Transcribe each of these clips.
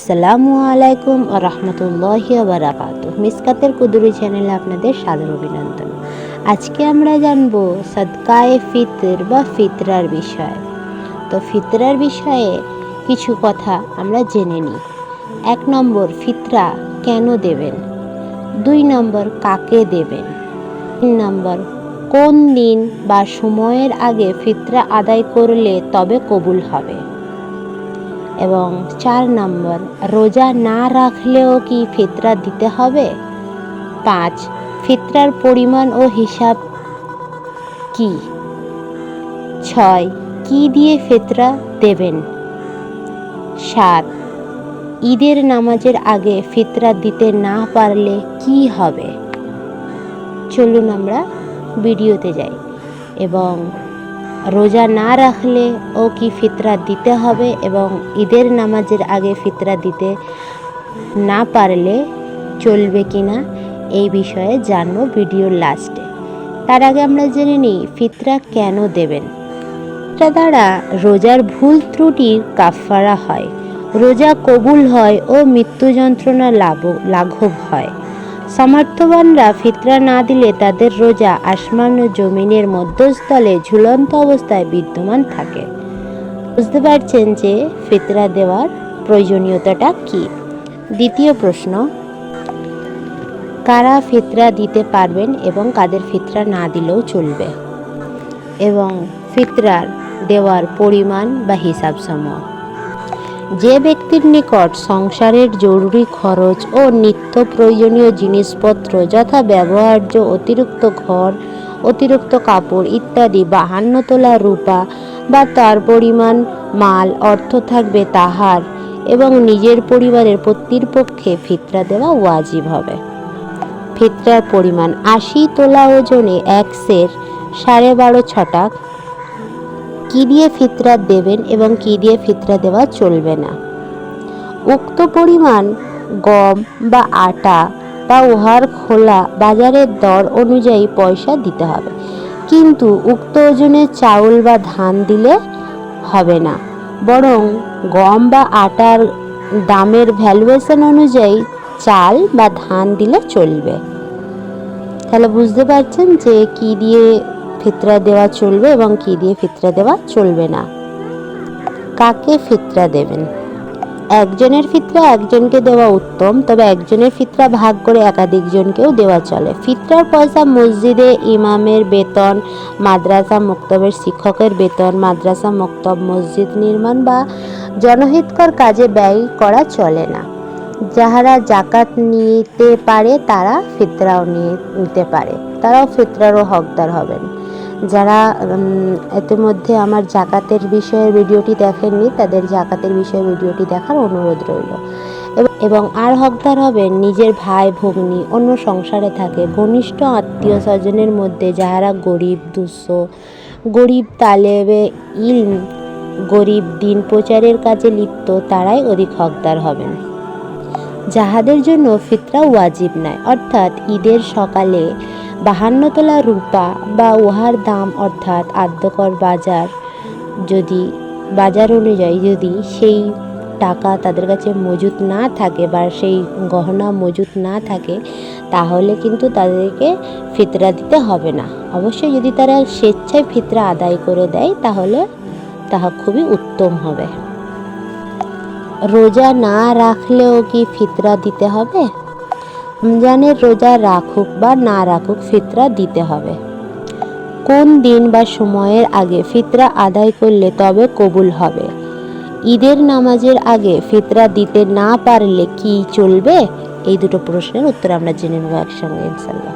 আসসালামু আলাইকুম রহমতুল্লাহ বারাকাত মিসকাতের কুদুরি চ্যানেলে আপনাদের সাদর অভিনন্দন। আজকে আমরা জানব সদকায়ে ফিতর বা ফিতরার বিষয়। তো ফিতরার বিষয়ে কিছু কথা আমরা জেনে নিই। এক নম্বর, ফিতরা কেন দেবেন? দুই নম্বর, কাকে দেবেন? তিন নম্বর, কোন দিন বা সময়ের আগে ফিতরা আদায় করলে তবে কবুল হবে? এবং চার নম্বর, রোজা না রাখলেও কি ফিতরা দিতে হবে? পাঁচ, ফিতরার পরিমাণ ও হিসাব কি? ছয়, কি দিয়ে ফিতরা দেবেন? সাত, ঈদের নামাজের আগে ফিতরা দিতে না পারলে কি হবে? চলুন আমরা ভিডিওতে যাই এবং রোজা না রাখলে ও কি ফিতরা দিতে হবে এবং ঈদের নামাজের আগে ফিতরা দিতে না পারলে চলবে কি না, এই বিষয়ে জানব ভিডিওর লাস্টে। তার আগে আমরা জেনে নিই, ফিতরা কেন দেবেন? ফিতরা দ্বারা রোজার ভুল ত্রুটির কাফারা হয়। রোজা কবুল হয় ও মৃত্যু যন্ত্রণা লাভ লাঘব হয়। সমর্থবানরা ফিতরা না দিলে তাদের রোজা আসমান ও জমিনের মধ্যস্থলে ঝুলন্ত অবস্থায় বিদ্যমান থাকে। বুঝতে পারছেন যে ফিতরা দেওয়ার প্রয়োজনীয়তাটা কি? দ্বিতীয় প্রশ্ন, কারা ফিতরা দিতে পারবেন এবং কাদের ফিতরা না দিলেও চলবে? এবং ফিতরার দেওয়ার পরিমাণ বা হিসাব সমূহ যে ব্যক্তির নিকট সংসারের জরুরি খরচ ও নিত্য প্রয়োজনীয় জিনিসপত্র যথা ব্যবহার্য অতিরিক্ত ঘর, অতিরিক্ত কাপড় ইত্যাদি বাহান্ন তোলা রূপা বা তার পরিমাণ, মাল, অর্থ থাকবে তাহার এবং নিজের পরিবারের প্রতির পক্ষে ফিতরা দেওয়া ওয়াজিব হবে। ফিতরার পরিমাণ আশি তোলা ওজনে এক সের সাড়ে বারো ছটাক কি দিয়ে ফিতরা দেবেন এবং কী দিয়ে ফিতরা দেওয়া চলবে না? উক্ত পরিমাণ গম বা আটা বা উহার খোলা বাজারের দর অনুযায়ী পয়সা দিতে হবে। কিন্তু উক্ত ওজনে চাউল বা ধান দিলে হবে না। বরং গম বা আটার দামের ভ্যালুয়েশন অনুযায়ী চাল বা ধান দিলে চলবে। তাহলে বুঝতে পারছেন যে কি দিয়ে ফিতরা দেওয়া চলবে এবং কি দিয়ে ফিতরা দেওয়া চলবে না? কাকে ফিতরা দেবেন? একজনের ফিতরা একজনকে দেওয়া উত্তম, তবে একজনের ফিতরা ভাগ করে একাধিক জনকেও দেওয়া চলে। ফিতরার পয়সা মসজিদে, ইমামের বেতন, মাদ্রাসা মক্তবের শিক্ষকের বেতন, মাদ্রাসা মক্তব মসজিদ নির্মাণ বা জনহিতকর কাজে ব্যয় করা চলে না। যাহারা জাকাত নিতে পারে, তারা ফিতরাও নিতে পারে। তারাও ফিতরারও হকদার হবেন। যারা ইতিমধ্যে আমার জাকাতের বিষয়ে ভিডিওটি দেখেননি, তাদের জাকাতের বিষয়ে ভিডিওটি দেখার অনুরোধ রইল। এবং- আর হকদার হবেন নিজের ভাই, ভগ্নী, অন্য সংসারে থাকে, ঘনিষ্ঠ আত্মীয় স্বজনের মধ্যে যাহারা গরিব, দুঃস্থ, গরিব তালেবে ইলম, গরিব দিন প্রচারের কাজে লিপ্ত, তারাই অধিক হকদার হবেন। যাহাদের জন্য ফিতরা ওয়াজিব নয় অর্থাৎ ঈদের সকালে বাহান্ন তোলা রূপা বা উহার দাম অর্থাৎ আদ্যকর বাজার যদি, বাজার অনুযায়ী যদি সেই টাকা তাদের কাছে মজুত না থাকে বা সেই গহনা মজুত না থাকে, তাহলে কিন্তু তাদেরকে ফিতরা দিতে হবে না। অবশ্যই যদি তারা স্বেচ্ছায় ফিতরা আদায় করে দেয়, তাহলে তাহা খুবই উত্তম হবে। রোজা না রাখলেও কি ফিতরা দিতে হবে? রমজানের রোজা রাখুক বা না রাখুক ফিতরা দিতে হবে। কোন দিন বা সময়ের আগে ফিতরা আদায় করলে তবে কবুল হবে? ঈদের নামাজের আগে ফিতরা দিতে না পারলে কি চলবে? এই দুটো প্রশ্নের উত্তর আমরা জেনে নেব একসঙ্গে ইনশাল্লাহ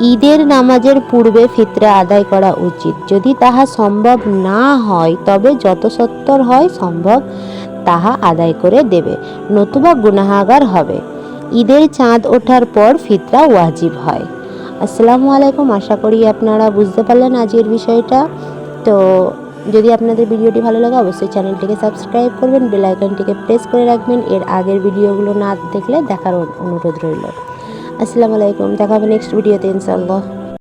ঈদের নামাজের পূর্বে ফিতরা আদায় করা উচিত। যদি তাহা সম্ভব না হয়, তবে যত সত্তর হয় সম্ভব তাহা আদায় করে দেবে। নতুবা গুনাহাগার হবে। ঈদের চাঁদ ওঠার পর ফিতরা ওয়াজিব হয়। আসসালামু আলাইকুম, আশা করি আপনারা বুঝতে পারলেন আজকের বিষয়টা। তো যদি আপনাদের ভিডিওটি ভালো লাগে, অবশ্যই চ্যানেলটিকে সাবস্ক্রাইব করবেন, বেল আইকনটিকে প্রেস করে রাখবেন। এর আগের ভিডিওগুলো না দেখলে দেখার অনুরোধ রইল। আসসালামু আলাইকুম দেখা হবে নেক্সট ভিডিওতে, ইনশাআল্লাহ।